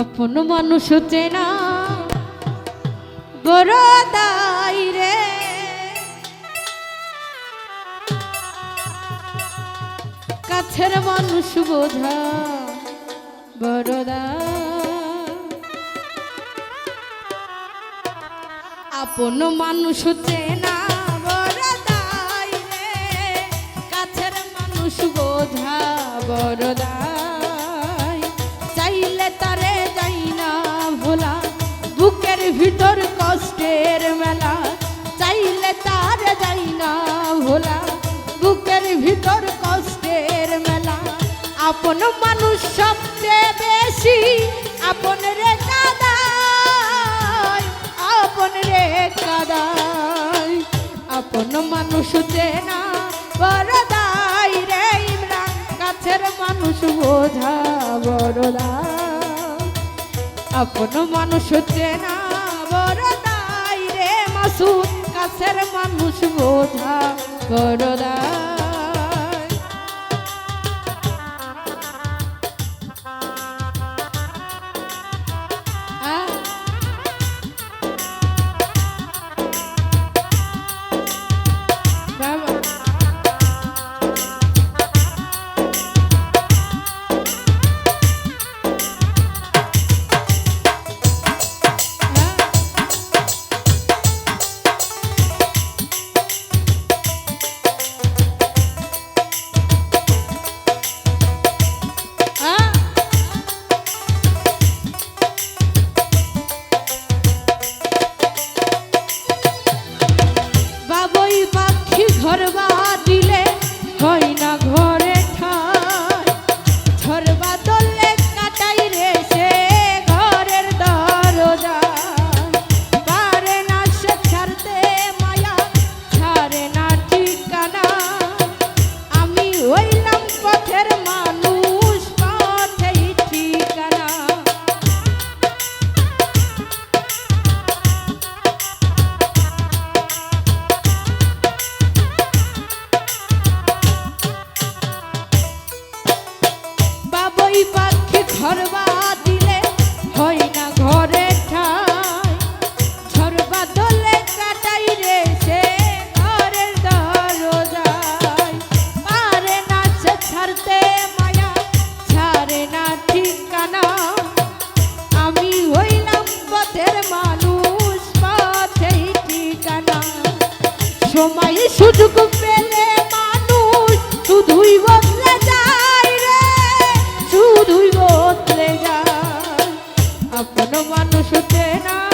আপন মানুষ চেনা বড় দাই রে। কাছের মানুষ বোঝা বড় দায়। আপন মানুষ চেনা বড় দাই রে। কাছের মানুষ বোঝা বড় আপন রে কাদায় আপন রে কাদায় আপন মানুষ চেনা বড়দাই রে ইমরান, কাছের মানুষ বোঝা বড়দাই। আপন মানুষ চেনা বড়দাই রে মাসুদ, কাছের মানুষ বোঝা বড়দাই। কোনো মানুষ চেনা।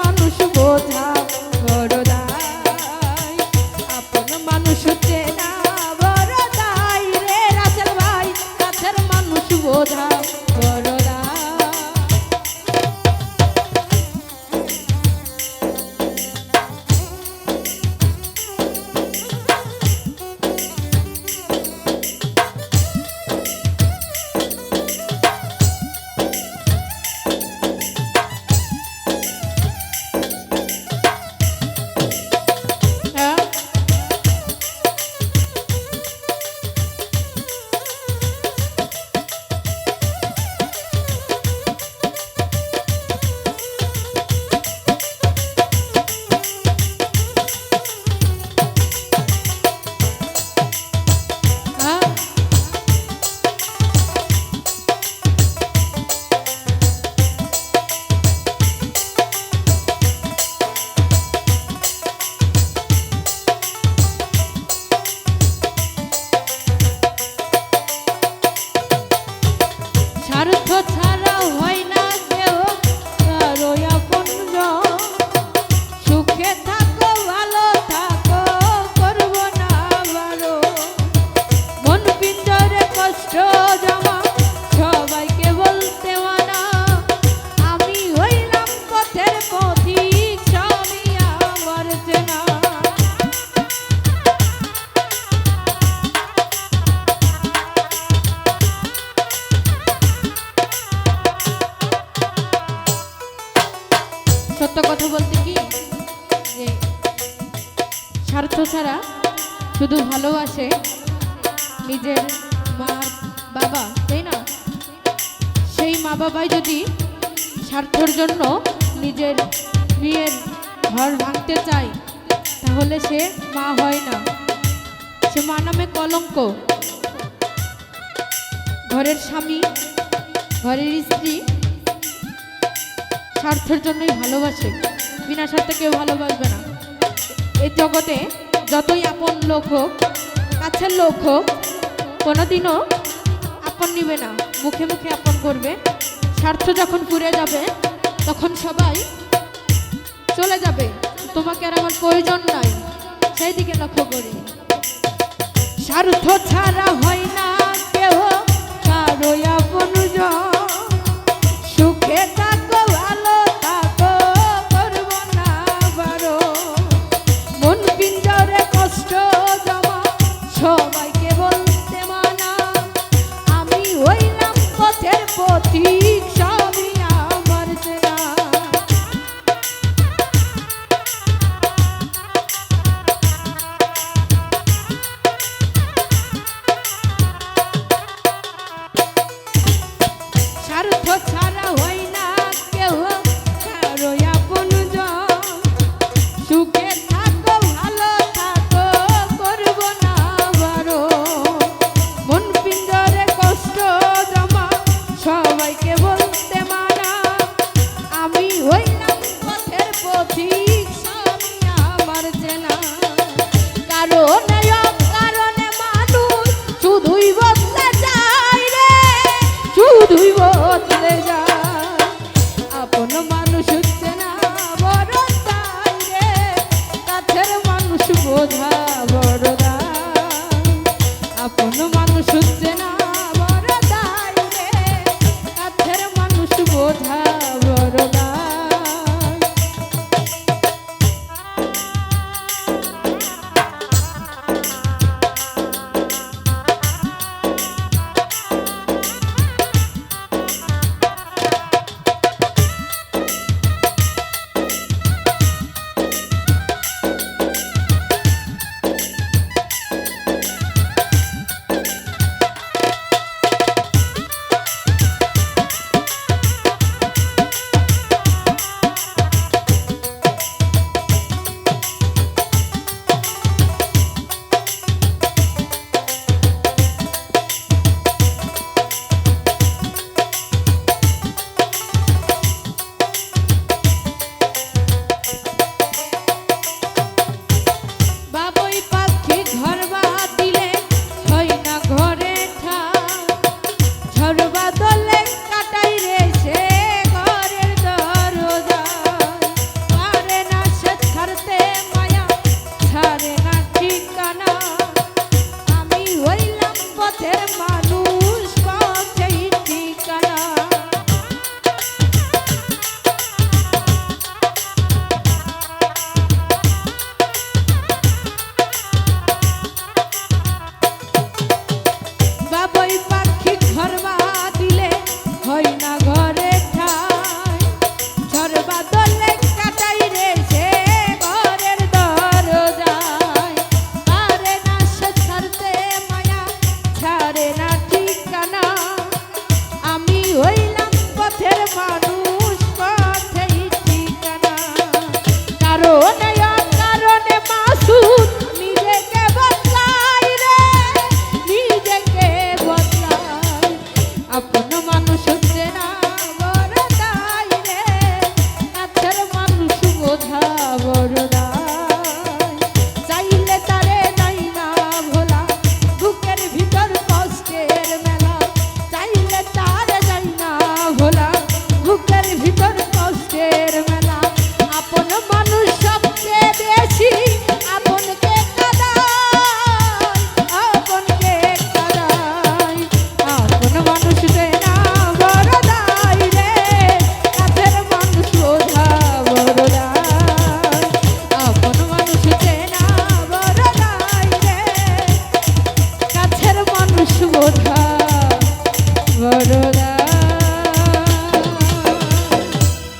মানুষ বোঝা ছাড়া শুধু ভালোবাসে নিজের মা, বাবা, তাই না? সেই মা বাবাই যদি স্বার্থর জন্য নিজের মেয়ের ঘর ভাঙতে চায়, তাহলে সে মা হয় না। সে মা নামে কলঙ্ক। ঘরের স্বামী, ঘরের স্ত্রী স্বার্থের জন্যই ভালোবাসে। বিনা স্বার্থে কেউ ভালোবাসবে না। এই জগতে যতই আপন লোক হোক, কাছের লোক হোক, কোনোদিনও আপন নিবে না। মুখে মুখে আপন করবে। স্বার্থ যখন পুড়ে যাবে, তখন সবাই চলে যাবে। তোমাকে আর আমার প্রয়োজন নাই। সেই দিকে লক্ষ্য করি। স্বার্থ ছাড়া হয় না কেহ কারও আপন